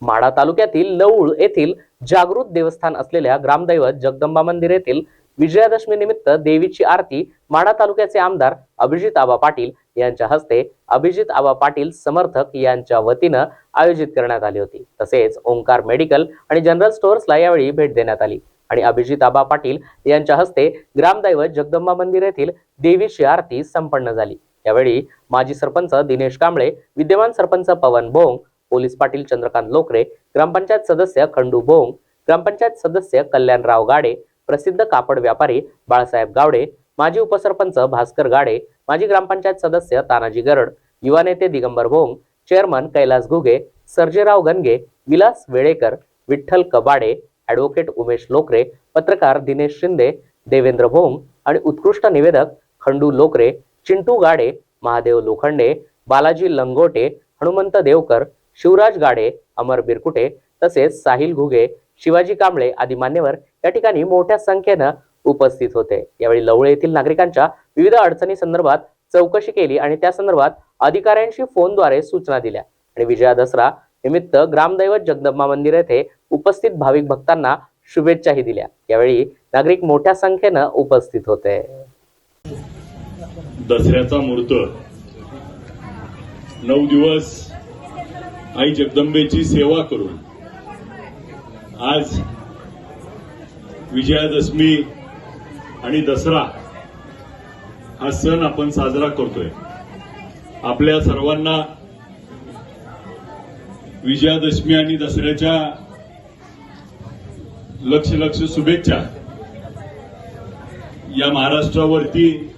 माढा तालुक्यातील लवूळ येथील जागृत देवस्थान असलेल्या ग्रामदैवत जगदंबा मंदिर येथील विजयादशमी निमित्त देवीची आरती माढा तालुक्याचे आमदार अभिजित आबा पाटील यांच्या हस्ते अभिजित आबा पाटील समर्थक यांच्या वतीनं आयोजित करण्यात आली होती. तसेच ओंकार मेडिकल आणि जनरल स्टोअर्सला यावेळी भेट देण्यात आली आणि अभिजित आबा पाटील यांच्या हस्ते ग्रामदैवत जगदंबा मंदिर येथील देवीची आरती संपन्न झाली. यावेळी माजी सरपंच दिनेश कांबळे विद्यमान सरपंच पवन भोंग पोलीस पाटील चंद्रकांत लोकरे ग्रामपंचायत सदस्य खंडू भोंग ग्रामपंचायत सदस्य कल्याणराव गाडे प्रसिद्ध कापड व्यापारी बाळासाहेब गावडे माजी उपसरपंच भास्कर गाडे माजी ग्रामपंचायत सदस्य तानाजी गरड युवा नेते दिगंबर भोंग चेअरमन कैलास घुगे सर्जेराव गणगे विलास वेळेकर विठ्ठल कबाडे ॲडव्होकेट उमेश लोकरे पत्रकार दिनेश शिंदे देवेंद्र भोंग आणि उत्कृष्ट निवेदक खंडू लोकरे चिंटू गाडे महादेव लोखंडे बालाजी लंगोटे हनुमंत देवकर शिवराज गाडे अमर बिरकुटे तसेच साहिल घुगे शिवाजी कांबळे आदी मान्यवर या ठिकाणी मोठ्या संख्येनं उपस्थित होते. यावेळी लवळे येथील नागरिकांच्या विविध अडचणी संदर्भात चौकशी केली आणि त्या संदर्भात अधिकाऱ्यांशी फोनद्वारे सूचना दिल्या. आणि विजया दसरा निमित्त ग्रामदैवत जगदंबा मंदिर येथे उपस्थित भाविक भक्तांना शुभेच्छाही दिल्या. यावेळी नागरिक मोठ्या संख्येनं उपस्थित होते. दसऱ्याचा मुहूर्त. नऊ दिवस आई जगदंबेची सेवा करून. आज विजयादशमी आणि दसरा हा सण आपण साजरा करतोय. आपल्या सर्वांना विजयादशमी आणि दसऱ्याच्या लक्ष लक्ष शुभेच्छा. या महाराष्ट्रावरती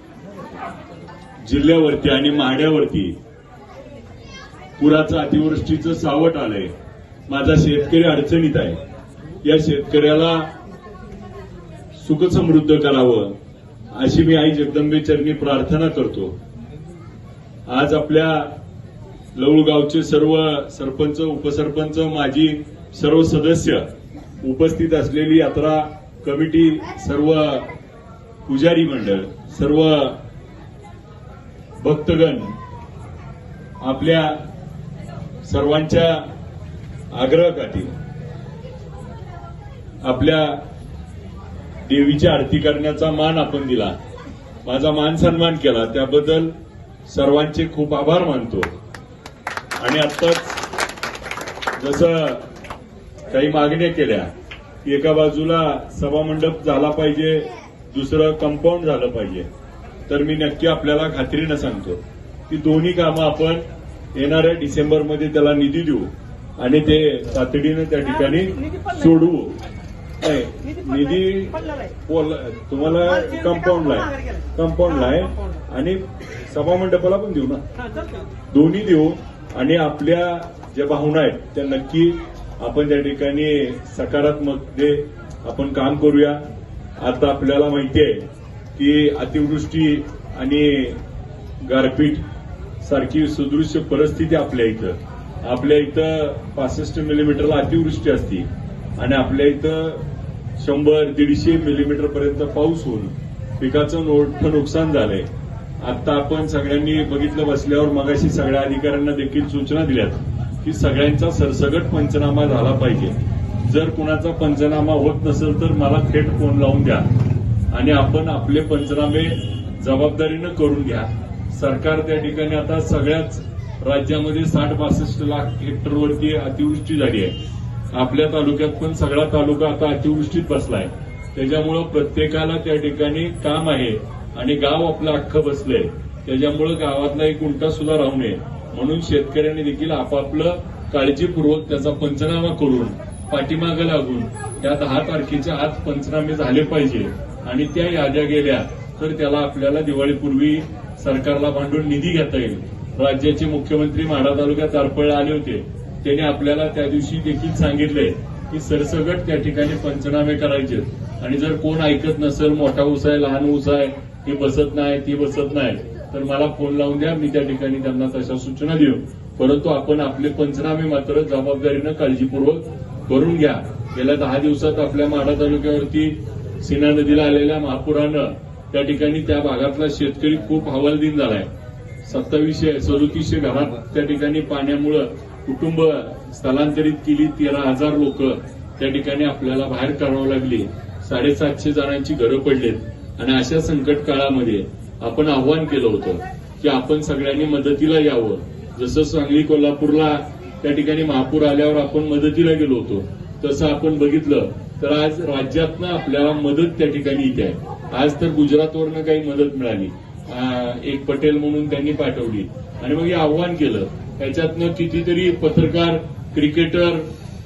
जिल्ह्यावरती आणि माड्यावरती पुराचं अतिवृष्टीचं सावट आलंय. माझा शेतकरी अडचणीत आहे. या शेतकऱ्याला सुखसमृद्ध करावं अशी मी आई जगदंबे चरणी प्रार्थना करतो. आज आपल्या लवळगावचे सर्व सरपंच उपसरपंच माझी सर्व सदस्य उपस्थित असलेली यात्रा कमिटी सर्व पुजारी मंडळ सर्व भक्तगण आपल्या सर्वांच्या आग्रहाखाती आपल्या देवीची आरती करण्याचा मान आपण दिला. माझा मान सन्मान केला. त्याबद्दल सर्वांचे खूप आभार मानतो. आणि आत्ताच जसं काही मागण्या केल्या की एका बाजूला सभामंडप झाला पाहिजे दुसरं कंपाऊंड झालं पाहिजे. तर मी नक्की आपल्याला खात्रीनं सांगतो की दोन्ही कामं आपण येणाऱ्या डिसेंबरमध्ये त्याला निधी देऊ आणि ते तातडीनं त्या ठिकाणी सोडवू. निधी तुम्हाला कंपाऊंडला आहे. कंपाऊंडला आहे. आणि सभामंडपाला पण देऊ ना. दोन्ही देऊ आणि आपल्या ज्या भावना आहेत त्या नक्की आपण त्या ठिकाणी सकारात्मक आपण काम करूया आता आपल्याला माहिती आहे की अतिवृष्टी आणि गारपीट सारखी सदृश्य परिस्थिती आपल्या इथं. आपल्या इथं पासष्ट मिलीमीटरला अतिवृष्टी असती. आणि आपल्या इथं शंभर दीडशे मिलीमीटर पर्यंत पाऊस होऊन पिकाचं मोठं नुकसान झालंय. आता आपण सगळ्यांनी बघितलं बसल्यावर मगाशी सगळ्या अधिकाऱ्यांना देखील सूचना दिल्यात की सगळ्यांचा सरसगट पंचनामा झाला पाहिजे. जर कुणाचा पंचनामा होत नसेल तर मला थेट फोन लावून द्या. आणि आपण आपले पंचनामे जबाबदारीनं करून घ्या. सरकार त्या ठिकाणी आता सगळ्याच राज्यामध्ये साठ बासष्ट लाख हेक्टरवरती अतिवृष्टी झाली आहे. आपल्या तालुक्यात पण सगळा तालुका आता अतिवृष्टीत बसलाय. त्याच्यामुळं प्रत्येकाला त्या ठिकाणी काम आहे आणि गाव आपलं अख्खं बसलंय. त्याच्यामुळं गावातला एक उंटा सुद्धा राहू नये. म्हणून शेतकऱ्यांनी देखील आपापलं काळजीपूर्वक त्याचा पंचनामा करून पाठीमागं लागून त्या दहा तारखेच्या आत पंचनामे झाले पाहिजे. आणि त्या याद्या गेल्या तर त्याला आपल्याला दिवाळीपूर्वी सरकारला भांडून निधी घेता येईल. राज्याचे मुख्यमंत्री माढा तालुक्यात तारपळला आले होते. त्यांनी आपल्याला त्या दिवशी देखील सांगितले की सरसगट त्या ठिकाणी पंचनामे करायचे. आणि जर कोण ऐकत नसेल मोठा ऊस आहे लहान ऊस आहे ती बसत नाही ती बसत नाही तर मला फोन लावून द्या मी त्या ठिकाणी त्यांना तशा सूचना देऊ. परंतु आपण आपले पंचनामे मात्र जबाबदारीनं काळजीपूर्वक करून घ्या. गेल्या दहा दिवसात आपल्या माढा तालुक्यावरती सीना नदीला आलेल्या महापुरानं त्या ठिकाणी त्या भागातला शेतकरी खूप हवालदिन झालाय. सत्तावीसशे सदोतीसशे घरात त्या ठिकाणी पाण्यामुळं कुटुंब स्थलांतरित केली. तेरा हजार लोक त्या ठिकाणी आपल्याला बाहेर काढावं लागली. साडेसातशे जणांची घरं पडलेत. आणि अशा संकट काळामध्ये आपण आव्हान केलं होतं की आपण सगळ्यांनी मदतीला यावं. जसं सांगली कोल्हापूरला त्या ठिकाणी महापूर आल्यावर आपण मदतीला गेलो होतो. तसं आपण बघितलं तर आज राज्यातनं आपल्याला मदत त्या ठिकाणी येते आहे. आज तर गुजरातवरनं काही मदत मिळाली. एक पटेल म्हणून त्यांनी पाठवली. आणि मग हे आव्हान केलं. त्याच्यातनं कितीतरी पत्रकार क्रिकेटर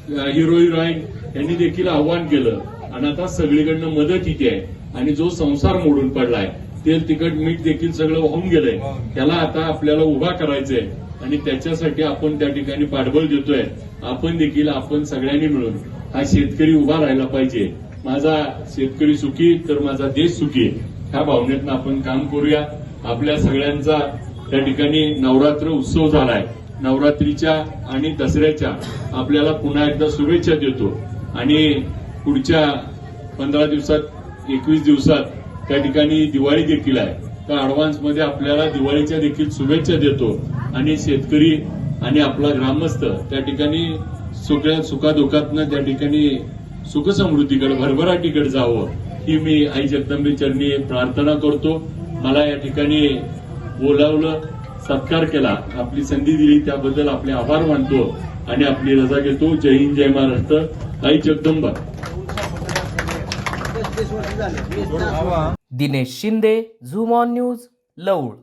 हिरो हिरोईन यांनी देखील आव्हान केलं. आणि आता सगळीकडनं मदत येते आहे. आणि जो संसार मोडून पडलाय तेल तिखट मीठ देखील सगळं वाहून गेलंय. त्याला आता आपल्याला उभा करायचंय. आणि त्याच्यासाठी आपण त्या ठिकाणी पाठबळ देतोय. आपण देखील आपण सगळ्यांनी मिळून हा शेतकरी उभा राहायला पाहिजे. माझा शेतकरी सुखी तर माझा देश सुखी ह्या भावनेतनं आपण काम करूया. आपल्या सगळ्यांचा त्या ठिकाणी नवरात्र उत्सव झालाय. नवरात्रीच्या आणि दसऱ्याच्या आपल्याला पुन्हा एकदा शुभेच्छा देतो. आणि पुढच्या पंधरा दिवसात एकवीस दिवसात त्या ठिकाणी दिवाळी देखील आहे. त्या अडव्हान्समध्ये आपल्याला दिवाळीच्या देखील शुभेच्छा देतो. आणि शेतकरी आणि आपला ग्रामस्थ त्या ठिकाणी सगळ्या सुखादुखातनं त्या ठिकाणी सुखसमृद्धीकडे भरभराटीकडे जावं ही मी आई जगदंबे चरणी प्रार्थना करतो. मला या ठिकाणी बोलावलं सत्कार केला आपली संधी दिली त्याबद्दल आपले आभार मानतो आणि आपली रजा घेतो. जय हिंद जय महाराष्ट्र. आई Jagdamba. Dinesh Shinde Zoom on news लौळ